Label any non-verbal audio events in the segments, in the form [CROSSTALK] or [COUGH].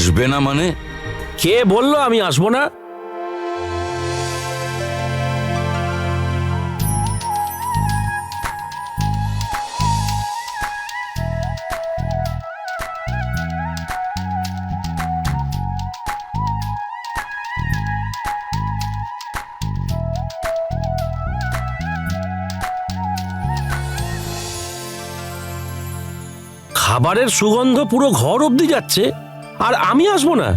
আসবে না মানে? কে বলল আমি আসব না? খাবারের সুগন্ধ পুরো ঘর অবধি যাচ্ছে। আর আমি আসব না।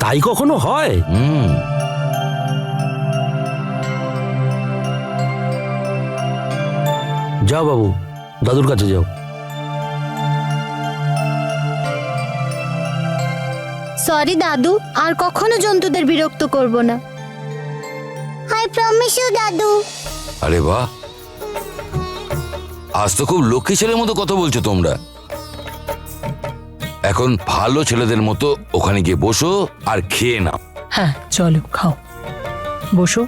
তাই কখনো হয়? হুম। যাও বাবু দাদুর কাছে যাও। সরি দাদু আর কখনো জন্তুদের বিরক্ত করব না। আই প্রমিস ইউ দাদু। আরে বাহ। আজ তো খুব লক্ষ্মী ছেলের মতো কথা বলছো তোমরা। এখন ভালো ছেলেদের মতো ওখানে গিয়ে বসো আর খেয়ে নাও। হ্যাঁ চলো খাও। বসো।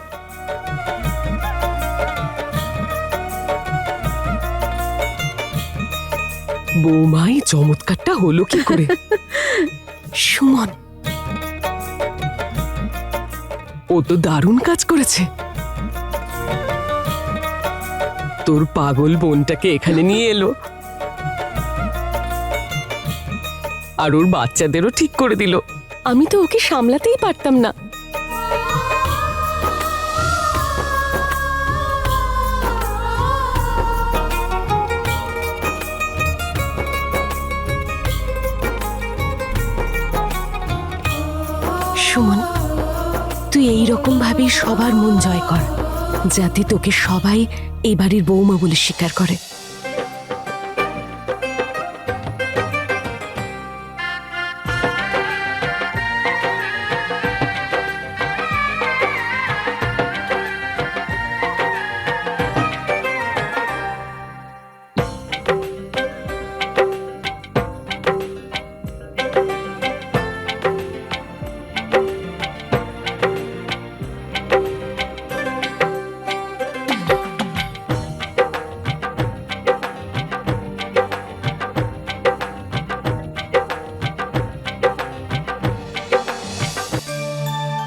বৌমাই চমৎকারটা হলো কি করে? [LAUGHS] সুমন। ও তো দারুণ কাজ করেছে। তোর পাগল বোনটাকে এখানে নিয়ে এলো। আর ওর বাচ্চাদেরও ঠিক করে দিল। আমি তো ওকে সামলাতেই পারতাম না। সুমন, তুই এই রকম ভাবেই সবার মন জয় কর, যাতে তোকে সবাই এই বাড়ির বৌমা বলে স্বীকার করে।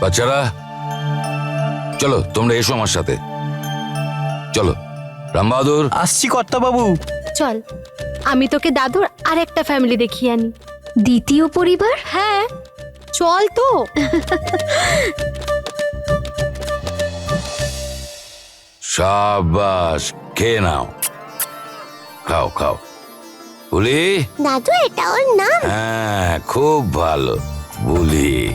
বাচ্চারা চলো তোমরা এসো আমার সাথে। চলো রামবাহাদুর। আসছি কর্তাবাবু। চল আমি তোকে দাদুর আর একটা ফ্যামিলি দেখিয়ে আনি। দ্বিতীয় পরিবার? হ্যাঁ চল তো। সাবাস খেয়ে নাও। খাও খাও। বলি? দাদু এটা ওর নাম। হ্যাঁ খুব ভালো। বলি।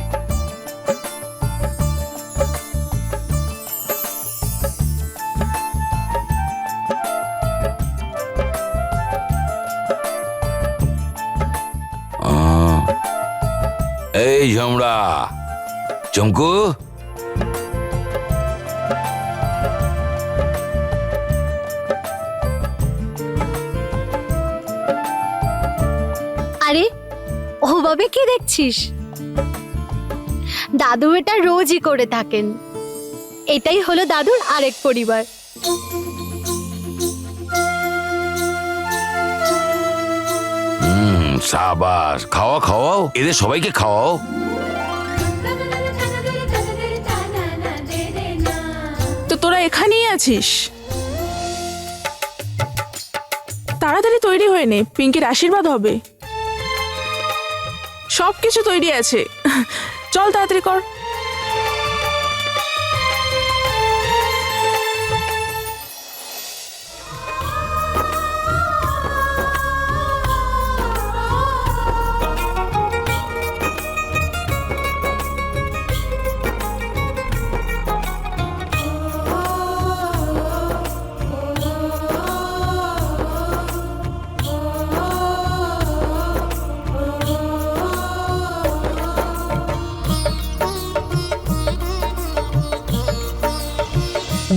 এই ঝমড়া। চমকু। আরে, ওভাবে কি দেখছিস? দাদু এটা রোজই করে থাকেন। এটাই হলো দাদুর আরেক পরিবার। সাবাস খাওয়া, খাওয়াও? এদের সবাইকে খাওয়াও? তো তোরা এখানেই আছিস? তাড়াতাড়ি তৈরি হয়ে নে, পিঙ্কির আশীর্বাদ হবে। সব কিছু তৈরি আছে। চল তাড়াতাড়ি কর।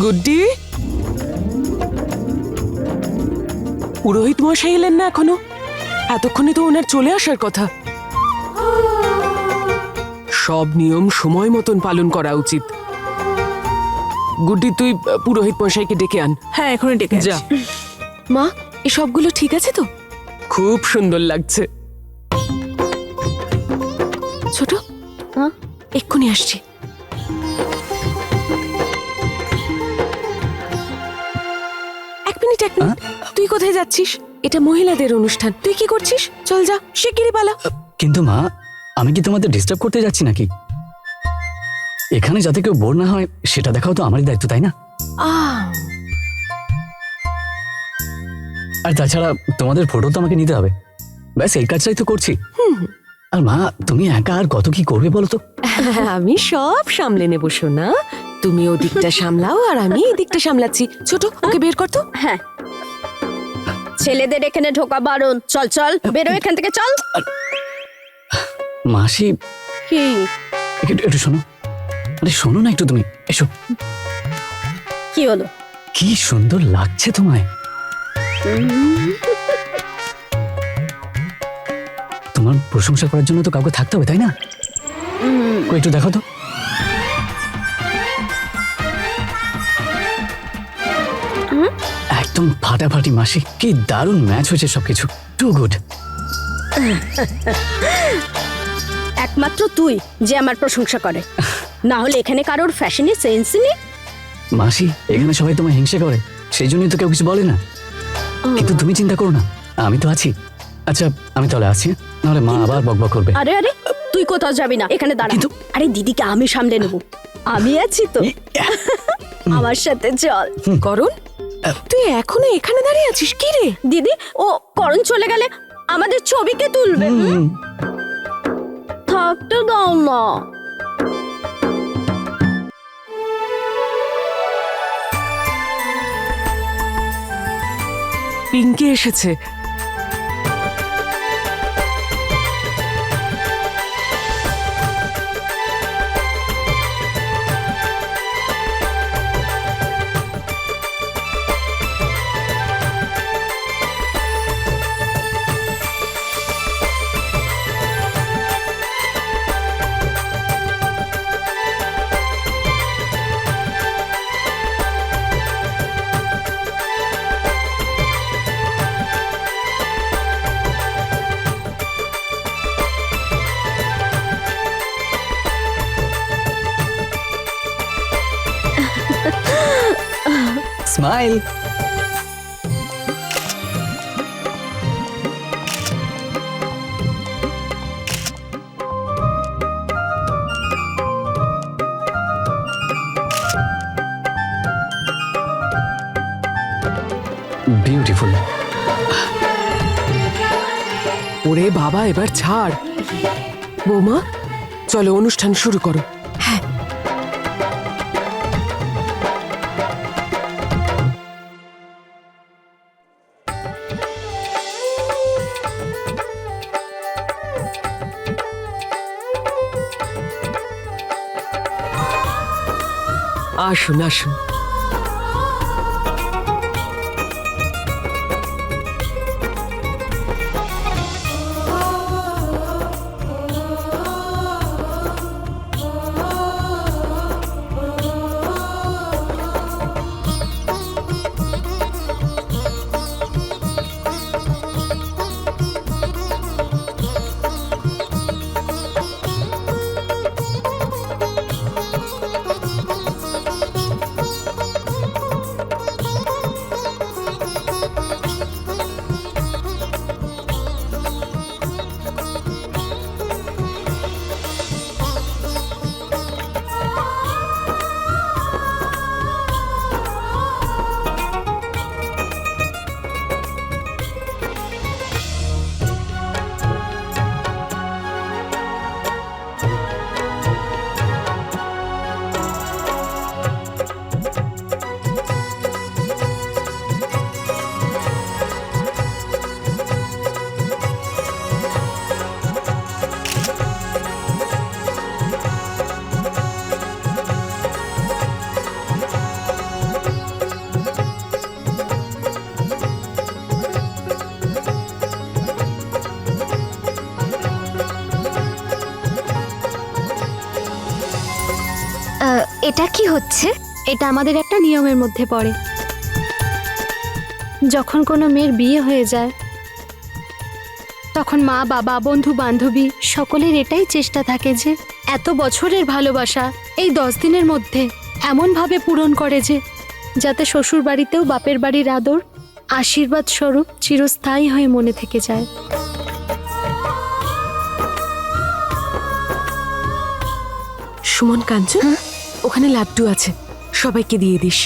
গুড্ডি? পুরোহিত মশাই এলেন না এখনও? এতক্ষণে তো ওনার চলে আসার কথা। সব নিয়ম সময় মতন পালন করা উচিত। গুড্ডি তুই পুরোহিত মশাইকে ডেকে আন। হ্যাঁ এখনই ডেকে যা। মা এ সবগুলো ঠিক আছে তো? খুব সুন্দর লাগছে। ছোট? এক্ষুনি আসছি। মিনিট এক মিনিট তুই কোথায় যাচ্ছিস? এটা মহিলাদের অনুষ্ঠান। তুই কি করছিস? চল যা শিগগিরই পালা। কিন্তু মা আমি কি তোমাদের ডিস্টার্ব করতে যাচ্ছি নাকি? এখানে যাতে কেউ বোর না হয় সেটা দেখাও তো আমারই দায়িত্ব তাই না? আর তাছাড়া তোমাদের ফটো তো আমাকে নিতে হবে। ব্যাস এই কাজটাই তো করছি। আর মা তুমি একা আর কত কি করবে বলো তো? [LAUGHS] আমি সব সামলে নেব সোনা। তুমি ও দিকটা সামলাও আর আমি এই দিকটা সামলাচ্ছি। ছোট ওকে বের কর তো। হ্যাঁ। ছেলেদের এখানে ঢোকা বারণ। চল চল বেরো এখান থেকে চল। মাসি। কি? একটু একটু শোনো। আরে শোনো না একটু তুমি। এসো। কি হলো? কি সুন্দর লাগছে তোমায়। তোমার প্রশংসা করার জন্য তো কাউকে থাকতে হবে তাই না? কই একটু দেখো তো। একদম ফাটাফাটি মাসি কি দারুণ ম্যাচ হয়েছে সবকিছু। টু গুড [LAUGHS] একমাত্র তুই যে আমার প্রশংসা করে। না হলে এখানে কারোর ফ্যাশনে সেন্স নেই? মাসি এখানে সবাই তোমায় হিংসে করে সেই জন্যই তো কেউ কিছু বলে না। কিন্তু তুমি চিন্তা করো না আমি তো আছি। আচ্ছা আমি তাহলে আছি? নাহলে মা আবার বকবক করবে। আরে আরে তুই কোথাও যাবি না এখানে দাঁড়া। কিন্তু- আরে দিদিকে আমি সামলে নেব। আমি আছি তো। আমার সাথে চল। করণ তুই এখনও এখানে দাঁড়িয়ে আছিস? কি রে? দিদি ও করণ চলে গেলে আমাদের ছবিকে তুলবে? থাকতে দাও না পিঙ্কি এসেছে। ওরে বাবা এবার ছাড়। বৌমা চলো অনুষ্ঠান শুরু করো। হ্যাঁ। আসুন আসুন। হচ্ছে এটা আমাদের একটা নিয়মের মধ্যে পড়ে। যখন কোনো মেয়ের বিয়ে হয়ে যায় তখন মা বাবা বন্ধু বান্ধবী সকলের এটাই চেষ্টা থাকে যে এত বছরের ভালোবাসা এই দশ দিনের মধ্যে এমনভাবে পূরণ করে যে যাতে শ্বশুর বাড়িতেও বাপের বাড়ির আদর আশীর্বাদ স্বরূপ চিরস্থায়ী হয়ে মনে থেকে যায়। সুমন কাঞ্চন? ওখানে লাড্ডু আছে। সবাইকে দিয়ে দিস।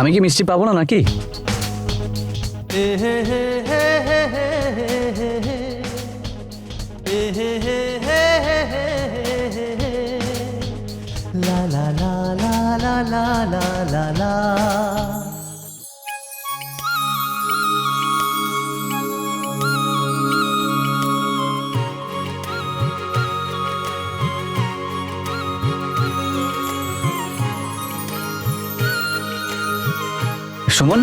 আমি কি মিষ্টি পাবো না নাকি সুমন।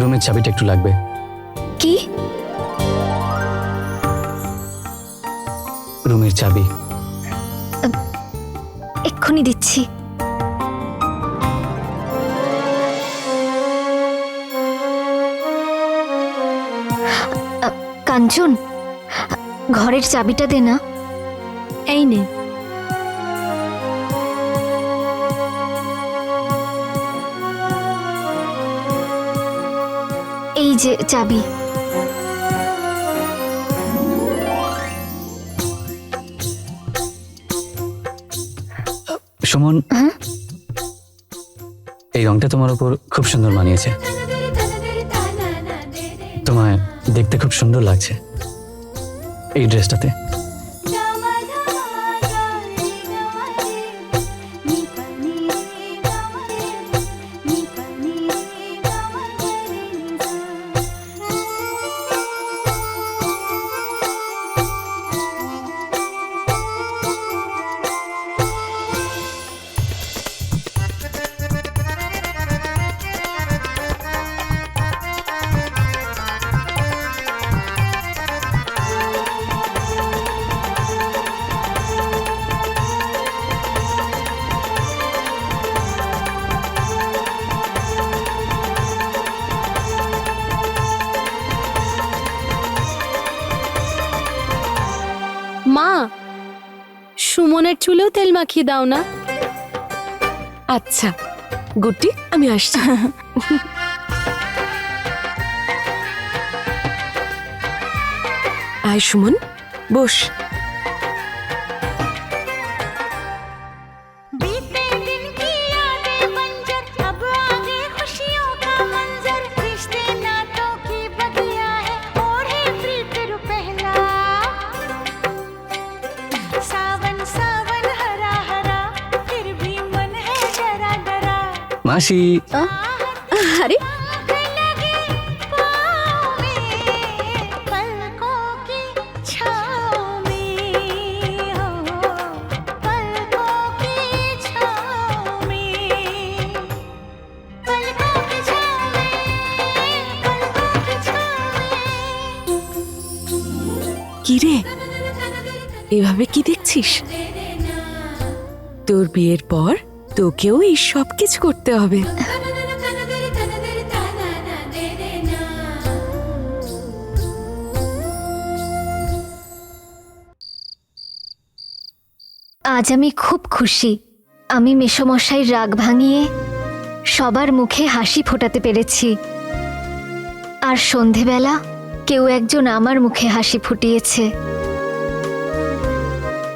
রুমের চাবিটা একটু লাগবে। কি? রুমের চাবি। এক্ষুনি দিচ্ছি। কাঞ্চন ঘরের চাবিটা দে না। এই নে। এই যে চাবি। সুমন এই রংটা তোমার উপর খুব সুন্দর মানিয়েছে। তোমায় দেখতে খুব সুন্দর লাগছে এই ড্রেসটাতে সুমনের চুলেও তেল মাখিয়ে দাও না। আচ্ছা গুটি আমি আসছি। আয় সুমন বস। छाँव কি রে এভাবে কি দেখছিস? তোর বিয়ের পর তোকেও এই সব কিছু করতে হবে। আজ আমি খুব খুশি। আমি মেসমশাইয়ের রাগ ভাঙিয়ে সবার মুখে হাসি ফোটাতে পেরেছি। আর সন্ধেবেলা কেউ একজন আমার মুখে হাসি ফুটিয়েছে।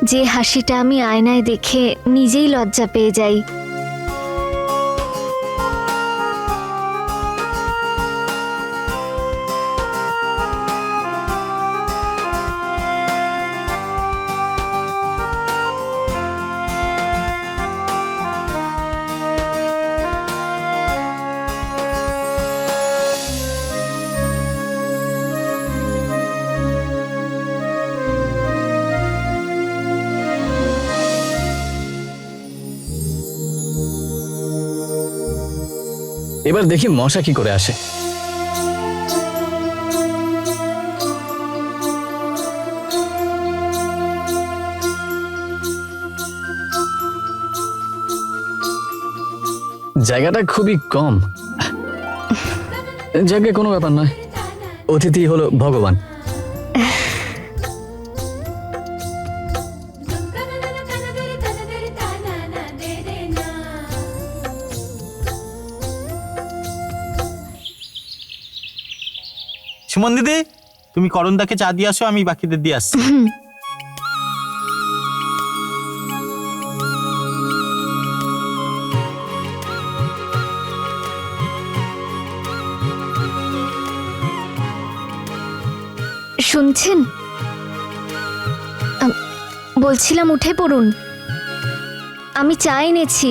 যে হাসিটা আমি আয়নায় দেখে নিজেই লজ্জা পেয়ে যাই। এবার দেখি মশা কি করে আসে। জায়গাটা খুবই কম। জায়গায় কোনো ব্যাপার নয়। অতিথি হলো ভগবান। সুমন দিদি, তুমি করণদাকে চা দিয়ে আসো, আমি বাকিদের দিয়ে আসছি। শুনছেন? বলছিলাম উঠে পড়ুন। আমি চা এনেছি।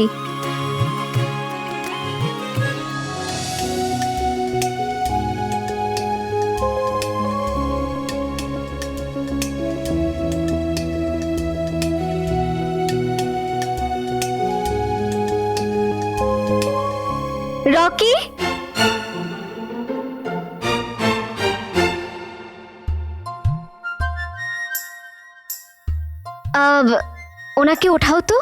রকি? ওনাকে ওঠাও তো।